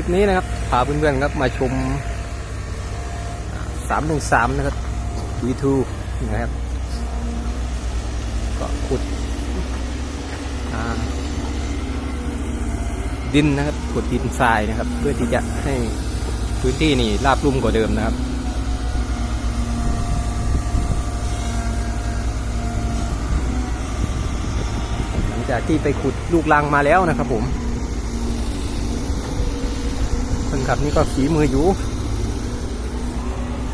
ลิปนี้นะครับพาเพื่อนๆครับมาชมสามหนึ่งสามนะครับ V2 นะครับก็ขุดดินนะครับขุดดินทรายนะครับ เพื่อที่จะให้พื้นที่นี่ราบรุ่มกว่าเดิมนะครับหลังจากที่ไปขุดลูกลังมาแล้วนะครับผม คนขับนี่ก็ฝีมืออยู่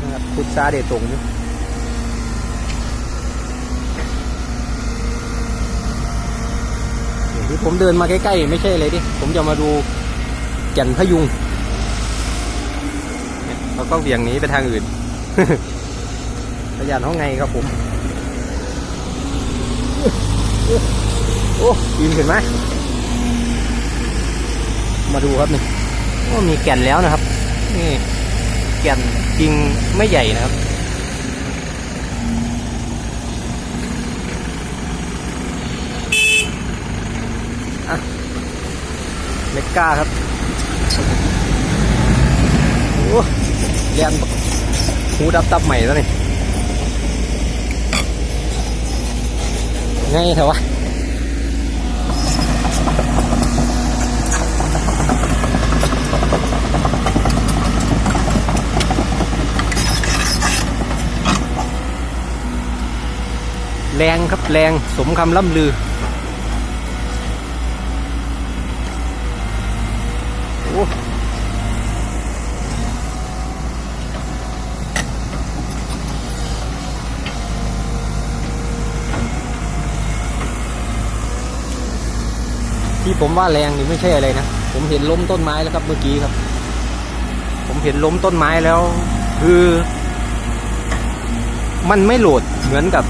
นะครับขุดซาเดตรงอยู่ย่างที่ผมเดินมาใกล้ๆ ไม่ใช่เลยดิ ผมจะมาดูแก่นพยุงเนี่ยแล้วก็เบี่ยงหนีไปทางอื่นพยานห้องไงครับผม โอ้ยินเห็นไหม มาดูครับนี่ โอ้มีแก่นแล้วนะครับ นี่แก่นจริงไม่ใหญ่นะครับอะเล็กก้าครับ โอ้เรียนหูดับตับใหม่แล้วนี่ไงเถอะวะ แรงครับแรงสมคำล่ำลือ โอ้ที่ผมว่าแรงนี่ไม่ใช่อะไรนะ ผมเห็นล้มต้นไม้แล้วครับเมื่อกี้ครับ ผมเห็นล้มต้นไม้แล้ว คือ มันไม่โหลดเหมือนกับ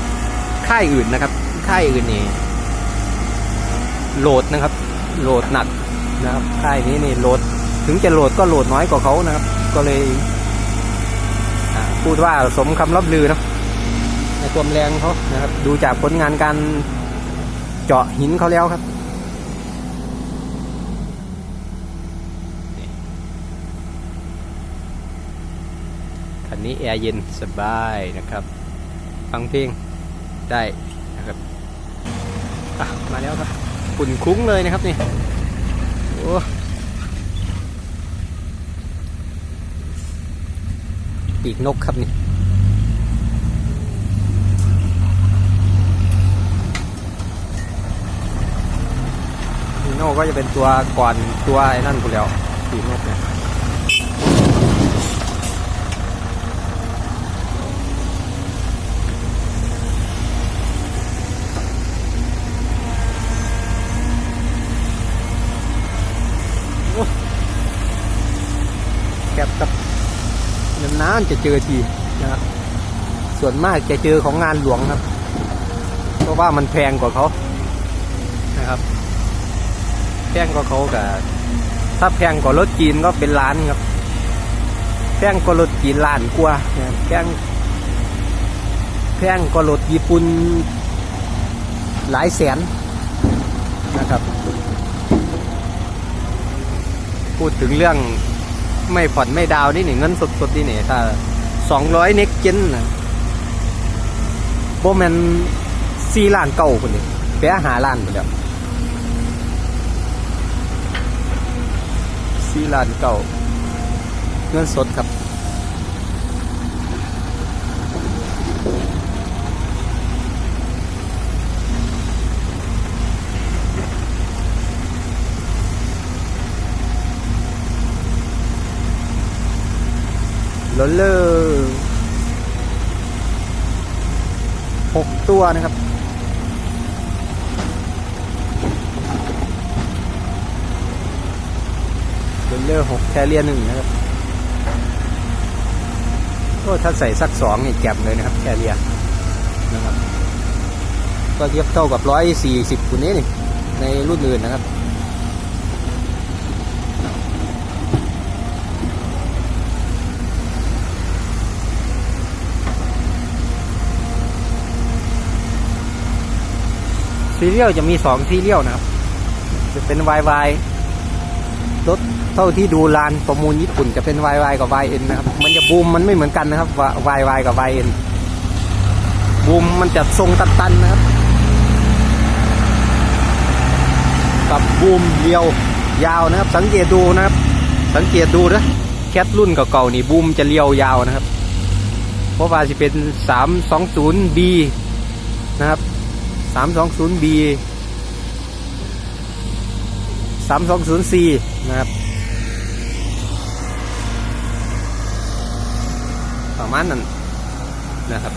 ค่ายอื่นนะครับ ค่ายอื่นนี่โหลดนะครับ โหลดหนักนะครับ ค่ายนี้นี่โหลด ถึงจะโหลดก็โหลดน้อยกว่าเขานะครับ ก็เลยพูดว่าสมคำรับลือเนาะในความแรงเขานะครับ ดูจากผลงานการเจาะหินเขาแล้วครับคันนี้แอร์เย็นสบายนะครับ ฟังเพลง ได้นะครับอะมาแล้วครับฝุ่นคุ้งเลยนะครับนี่โอ้ปีกนกครับนี่ปีโน่ก็จะเป็นตัวก่อนตัวไอ้นั่นกูแล้วปีกนกเนี่ย นานๆจะเจอทีนะครับ ส่วนมากจะเจอของงานหลวงครับ เพราะว่ามันแพงกว่าเขานะครับ แพงกว่าเขากับถ้าแพงกว่ารถจีนก็เป็นล้านครับ แพงกว่ารถจีนล้านกว่าแพงแพงกว่ารถญี่ปุ่นหลายแสนนะครับ พูดถึงเรื่อง ไม่ผ่อนไม่ดาวนี่นี่เงินสดสดนี่นี่ถ้าสองร้อยเน็กเจนนะโบแมนสี่ล้านเก่าคนนี้แปะหาล้านคนเดียวสี่ล้านเก่าเงินสดครับ โรลเลอร์หกตัวนะครับโรลเลอร์หกแคเรียหนึ่งนะครับโอ้ถ้าใส่สักสองนี่แก็บเลยนะครับ แคเรียนะครับ ก็เทียบเท่ากับร้อยสี่สิบคนนี้นี่ในรุ่นอื่นนะครับ ซีเรียลจะมีสองซีเรียลนะครับ จะเป็น YY รถเท่าที่ดูลานประมูลญี่ปุ่นจะเป็น YY กับ YN นะครับ มันจะบูมมันไม่เหมือนกันนะครับ YY กับ YN บูมมันจะทรงตันๆนะครับ กับบูมเรียวยาวนะครับ สังเกตดูนะครับ สังเกตดูนะแคทรุ่นเก่าๆนี่บูมจะเรียวยาวนะครับ เพราะว่าจะเป็น 320B นะครับ 320B 320C นะครับ ประมาณนั้นนะครับ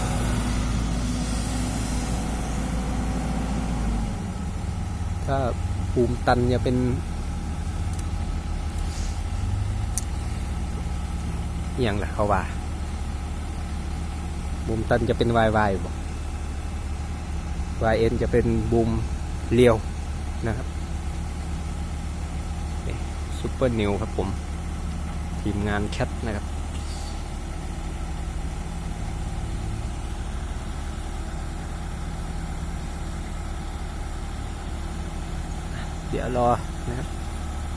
ถ้าภูมิตันจะเป็นอย่างแหละเขาว่าบูมตันจะเป็น YY บอก YN จะเป็นบูมเรียวนะครับซูเปอร์นิวครับผม ทีมงานแคทนะครับเดี๋ยวรอนะครับ